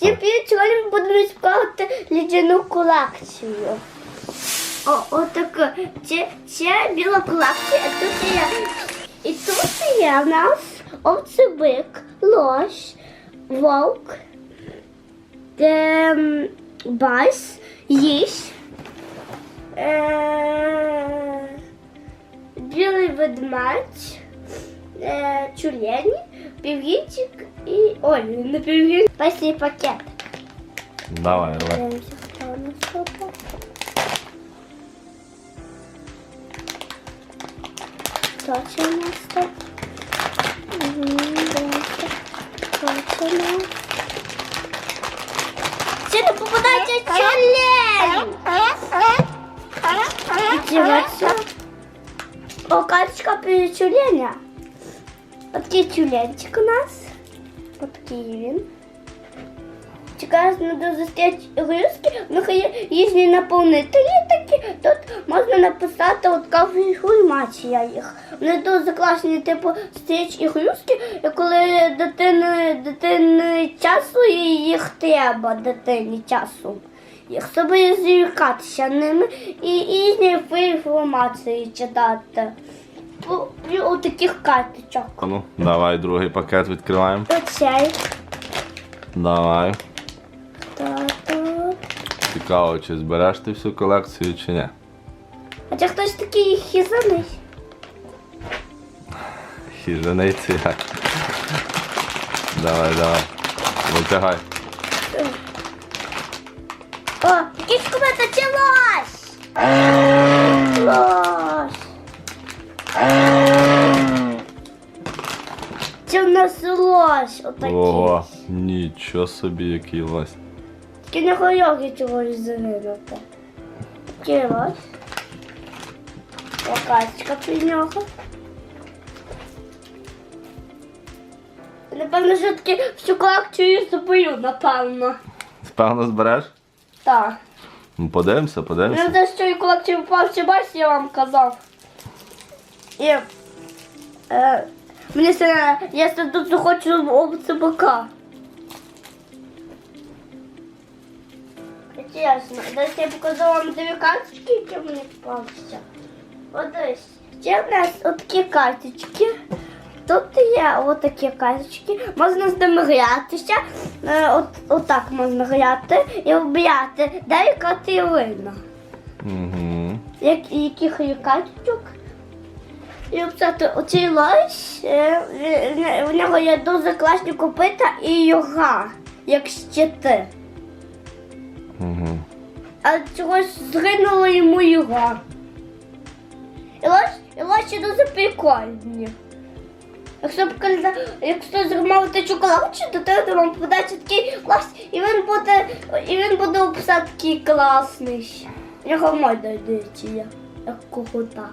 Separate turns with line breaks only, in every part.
П'ять сьогодні будемо справити лідяну колекцію. О, отака. Це, це біла колекція, а тут є. І тут є в нас овцебик, лось, вовк, ем, бас, їсть, е, білий ведмедь, е, тюлені, півгінчик і... Ой, не півгінчик, пасій пакет.
Давай, рвай.
Дивимося, хто у нас тут. Що це у нас тут? Мгм, дивимося. Що це у нас? Це не попадається тюлень! Дивіться. О, карточка тюленя. Отакий тюленчик у нас. Отакий він. Чекаю на зустріч них є наповнителі такі. Тут можна написати от інформація їх. Вони дуже класні, типу зустріч і коли дитини, дитини часу і їх треба дитині часу. Їх собі звікатися ними і і різні інформації читати. У, у таких карточок.
А Ну, давай другий пакет відкриваємо.
Оцей.
Давай.
Та-та.
Цікаво, чи збереш ти всю колекцію, чи ні.
А це хтось такий хізаний.
Хіжениці як. Давай, давай. Витягай.
О, якийсь кумета це лось! Лось! Отакий.
Ого, нічого собі, який лось.
Тільки не хорьоги чогось загинути. Такий лось. Локацька під нього. Напевно, що таки всю колекцію собою, напевно.
Певно збереш?
Так.
Ну, подивимося,
Ну,
подивимося.
те, що і колекцію впався бачиш, я вам казав. І е, мені це, я тут хочу об цибака. Чесно, десь я показала вам дві карточки, які мені впався. Ось, ще в нас отакі карточки. Тут є отакі карточки. Можна з ними гратися. Е, От, отак можна грати і обряти. Дай катилина.
Угу.
Як, яких є карточок. І обсати оцей лось, е, в- нього є дуже класні копита і йога, як щити.
Угу.
А чогось згинуло йому його. І лось, і лосі дуже прикольні. Якщо показа- якщо зламати чоколадчу, то тоді вам подається такий клас, і він буде, і він буде описати такий класний. Його морда йдеться, як когота.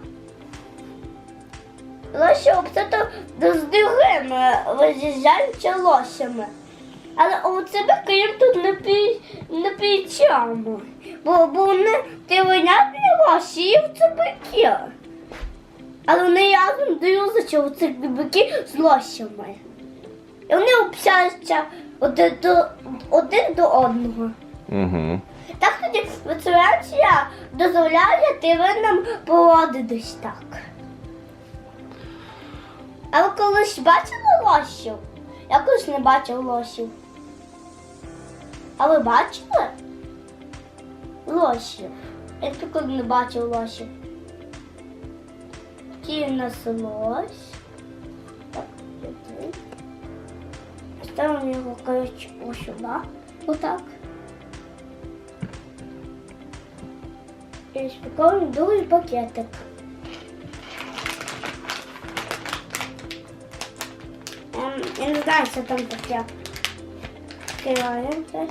Лосі обсято з другими роз'їжджаються лосями. Але у тебе їм тут не пі не пічамо. Бо, бо вони тивонятні лосі і в цибики. Але вони разом друзячи у цих бібики з лосями. І вони общаються один до, один до одного.
Угу.
Так тоді вецерація дозволяє тваринам поводитись так. А ви колись бачили лосів? Я колись не бачив лосів. А ви бачили? Лосів. Я ніколи не бачив лосів. Такий у нас лось. Так, сюди. Ставимо його, коротше, ось сюди. Отак. І спікаємо другий пакетик. Я не знаю, що там таке. Відкриваємо це.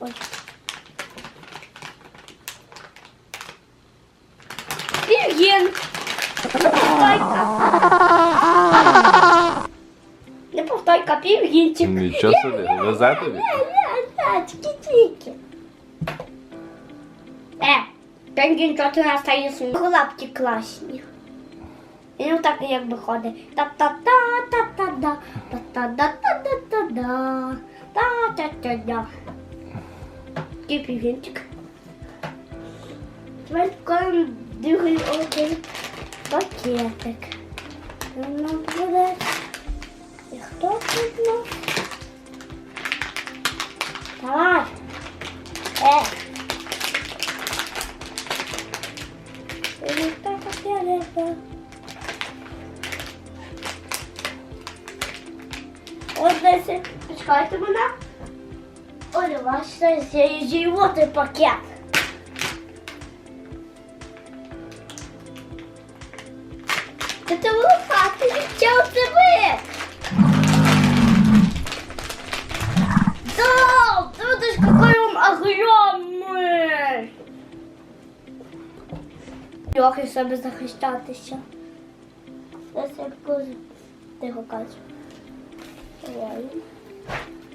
Ой. Пір'їн! Повтойка! Не повтойка, пір'їнчик.
Нічого собі, везе тобі.
Тільки-тільки. Е, пенгін що ти настає Лапки класні. І ну так якби ходить. Та-та-та, та-та-та, Та-та-та-та-та-да. Та-та-та-да. Такий півінчик. Тепер кладемо другий один пакетик. Нам буде. І хто тут? Давай. Е. Ось десь, почекайте мене. Ось у вас ще є животний пакет. Это лопаты, чего ты вы? Да, смотришь, какой он огромный. Як і себе захищатися. Зараз я покажу. Тихо кажу.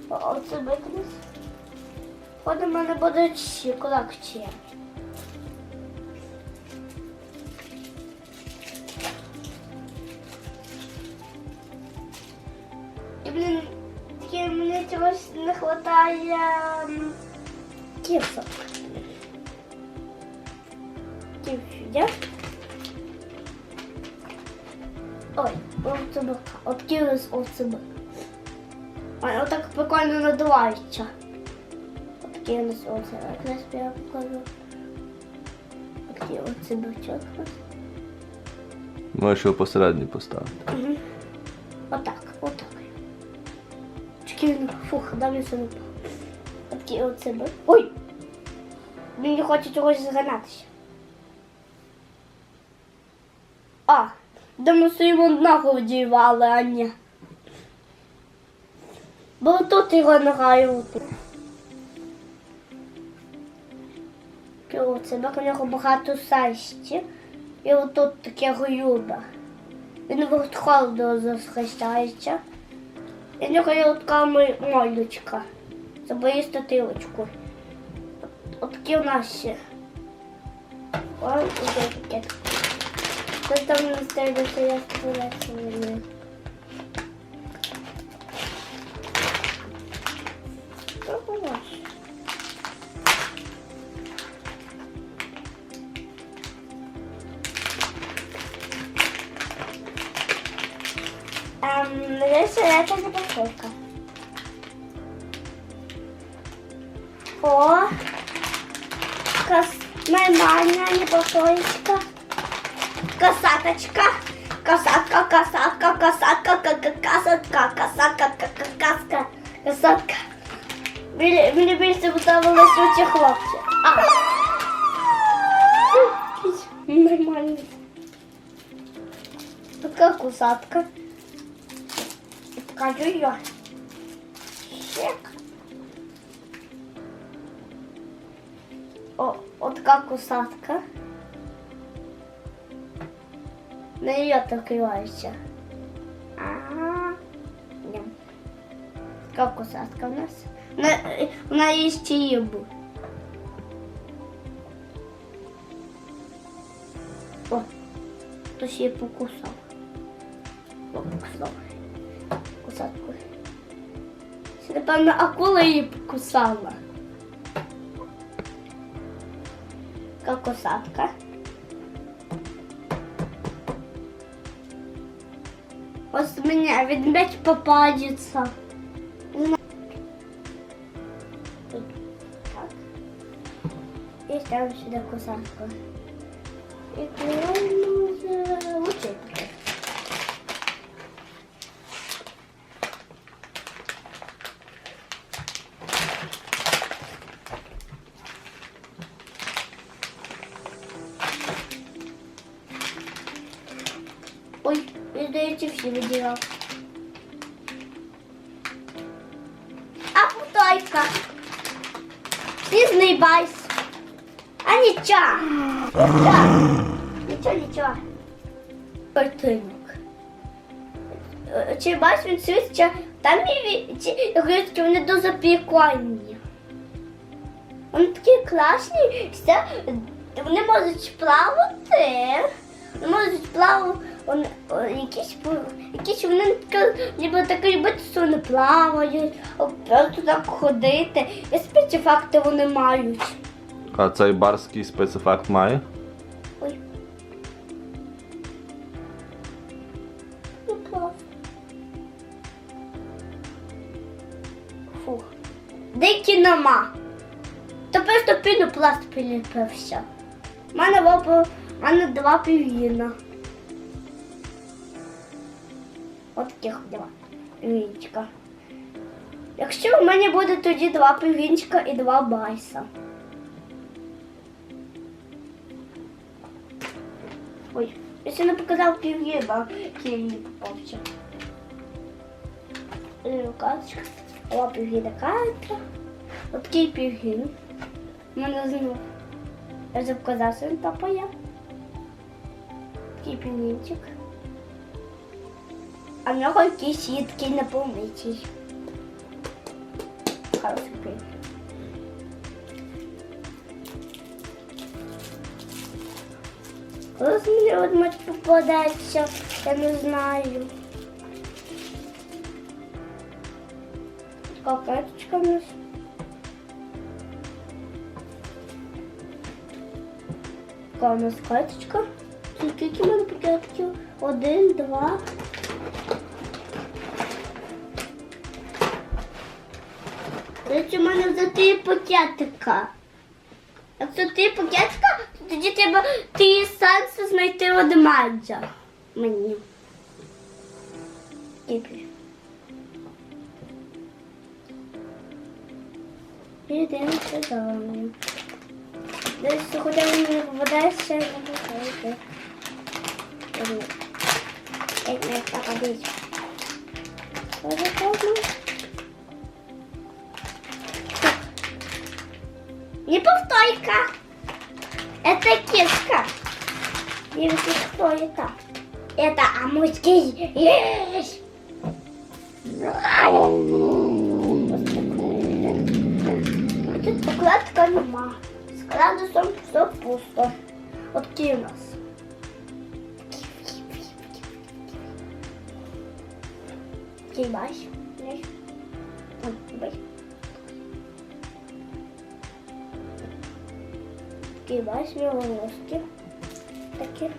Оце виконусь. От у мене будуть ще колекції. І, блін, таке мені чогось не вистачає кіпсок. Кіпсю, Ой, оцебе. От кілес оцебе. Отак прикольно надувається. От кілес оцебе. Як я я покажу. От кілес оцебе чітко.
Можеш його посередній поставити.
Угу. Отак, отак. Чекай, ну, фух, дай мені сюди. Такі оце би. Ой! Мені хоче чогось зганатися. А, де ми своїм однаково дівали, а ні. Бо тут його нагаю. Оце бак у нього багато састі. І отут таке голюбе. Він від холоду захищається. І в нього є така мальдочка. Забої статилочку. От такі у нас ще. Іде пакет. Це там не стається, я створюю. Я це запаковка. О, кас... нормальная небольшоечка. Касаточка. Касатка, касатка, касатка, ка- ка- касатка, касатка, ка- ка- каска, касатка. Мені, більше подобалось у хлопці. А. Нормально. Така кусатка. Така йо Щек. О, от така кусатка. На нее открывается. Ага. Ням. Така кусатка у нас. На, вона їсть рибу. О, хтось її покусав. Напевно, акула її покусала. Така косатка. Ось мене ведмедь попадется. Так. И ставим сюда кусатку. И кладем лучше. Я, здається, всі виділа. А путайка. Сізний байс. А. Нічого, нічого, нічого. Картинок. Чи бачиш він свідча, там і ці гризки, вони дуже прикольні. Вони такі класні, все, вони можуть плавати, вони можуть плав, вони, о, якісь, якісь вони ніби таке любити, що вони плавають, просто так ходити. І спецефакти вони мають.
А цей барський спецефект має?
Ой. Ну. Фух. Дикі нема. То просто пінопласт приліпився. У мене, було, у мене два півгіна. От таких два півгінчика. Якщо в мене буде тоді два півгінчика і два байса. Ой, я ще не показав півгіба, який мені попався. Карточка. О, півгіда карта. От такий півгін. Мене знову. Я вже показав, що він топає. Такий півгінчик. А в нього якийсь є такий неповнитий. Хороший півгін. Ось мені одмать попадається, я не знаю. Така карточка в нас. Така у нас карточка. Скільки в мене пакетиків? Один, два. У мене вже три пакетика. Якщо ти пакетка, то тоді треба ти сенсу знайти ведмедя. Мені. Кіпі. Єдине задання. Десь хоча б не попадається, не попадається. Як не так обіч. Що Не повторка. Это киска. Девочки, кто это? Это амуський. Есть. Тут покладка нема. З градусом все пусто. От такий у нас. Такий бач. Такі бачні волоски. Такі.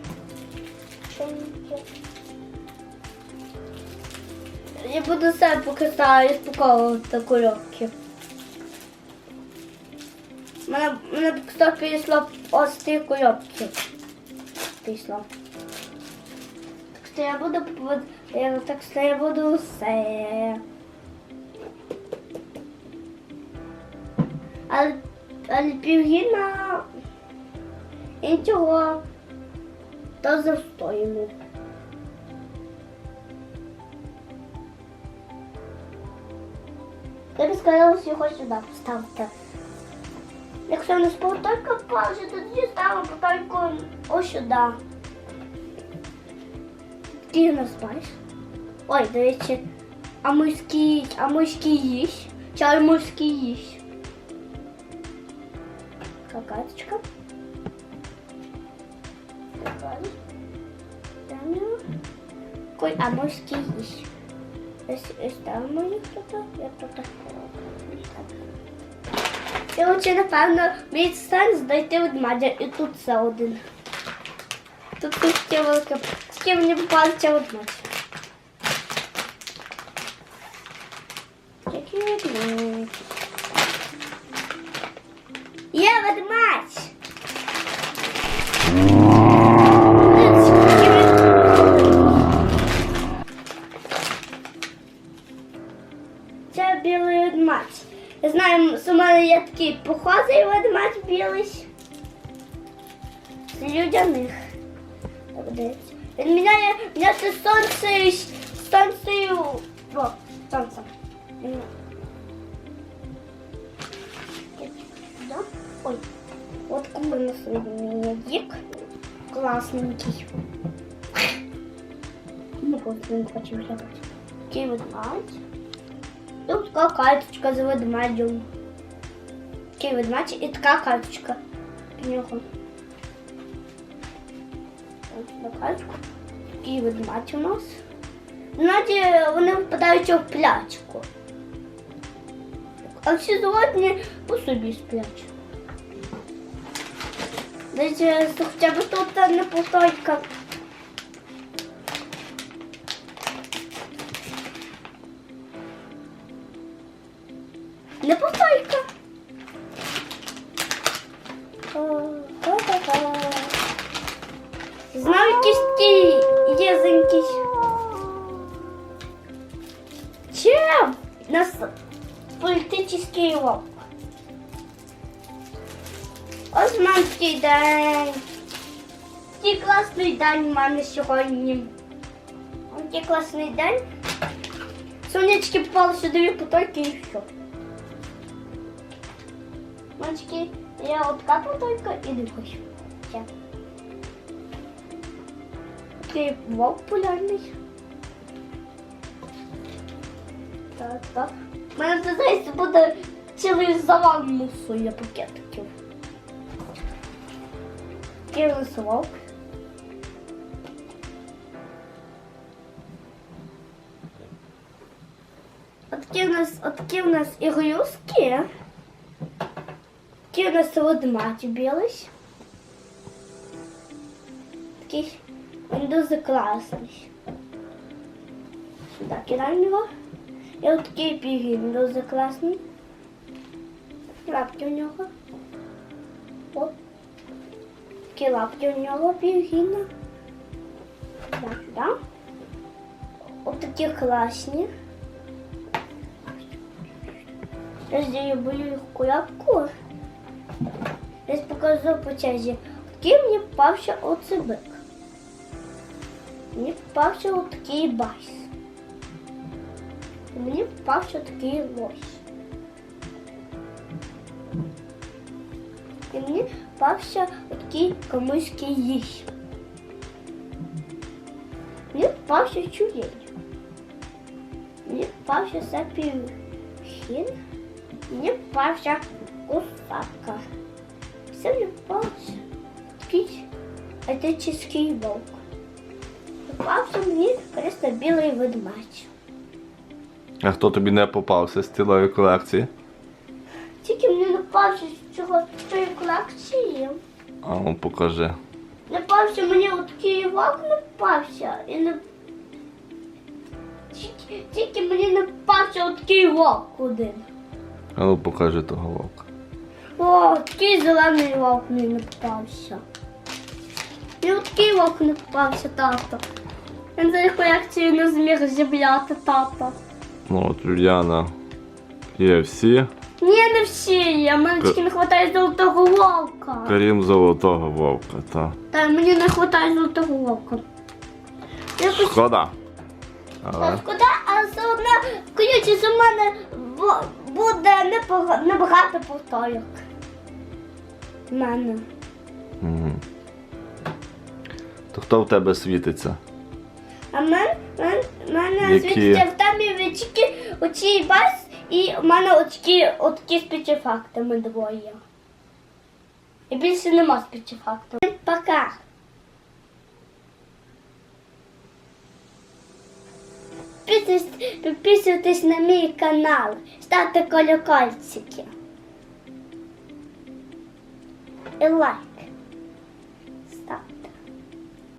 Я буду сам показати розпаковувати кульок. Мене, мене так що пішло ось ці кульопки. Пішло. Так що я буду я- Так що я буду все. Але, але півгіна нічого. То застоїмо. Я б сказала, що його сюди поставити. Якщо не з повторка пause, то тоді ставимо повторку ось сюди. Такий у нас бачиш. Ой, до речі, а морський, а морський їсть. Чай морський їсть. Какашечка. Морський їсть. Ось, ось там мої тут, я тут. І отже, напевно, мій сенс знайти ведмедя, і тут це один. Тут ще велика. Тільки мені попався ведмедь. похожий ведмедь білий. З людяних. Так, дивіться. Він міняє, міняє сонце, станцію. О, сонце. Він- Да? Ой, от кур у нас медик. Класненький. Не хочу, не хочу взяти. Такий ведмедь. Тут така карточка з ведмедем. Такий ведмедь і така. Ось така карточка. такий ведмедь у нас. Іноді вони впадають в плячку. А всі животні по собі сплять. Десь е, хоча б тут не повторка. Знаю кістки єзенькі. Чем? Нас політичний вовк. Ось мам такий день. Такий класний день в мене сьогодні. Ось такий класний день. Сонечки попали сюди дві потоки і все. Мальчики, я одна потойка і другий. Такий вовк полярний. Так, так. У мене тут здається буде цілий завал мусу є пакетиків. Такий висовок. Отакі у нас, отакі у нас ігрушки. Такий у нас ведмедь білий. Такий дуже класний. Сюди кидаємо його. І от такий пігін дуже класний. Лапки у нього. От. Такі лапки у нього пігіна. Так, сюди. От такі класні. Я люблю їх кулаку. Зараз покажу по черзі. Такий мені попався оцебик. Мені попався отакий байс. І Мені попався такий лось. І мені попався такий комуський їж. Мені попався чулень. Мені попався сапірхін. Мені попався кусака. Все мені попався такий етичний вовк. Попався мені корисно білий ведмедь.
А хто тобі не попався з цілої колекції?
Тільки мені не пався з цього з цієї колекції.
А ну покажи.
Не пався мені от такий вовк не пався. І не... Тільки, тільки мені не пався от такий вовк один.
А ну покажи того вовка.
О, такий зелений вовк мені не попався. І от такий вовк не попався, тато. Він за колекцію не зміг зіб'яти тато.
Ну от Юліана є всі,
Ні, не всі є. Мені тільки не вистачає золотого вовка.
крім золотого вовка, та.
Та мені не вистачає золотого вовка. Якось
Шкода. Але
Так, шкода, а все одно, з у мене бу- буде непога- небагато повторок. У мене.
Мгм. То хто в тебе світиться?
А в мене, мен- мене
Які?
звідси в темі очки, оці бас, і в мене очки, отакі спецефактами двоє. І більше нема спецефактів. Пока. Підписуйтесь, підписуйтесь на мій канал, ставте колокольчики. І лайк.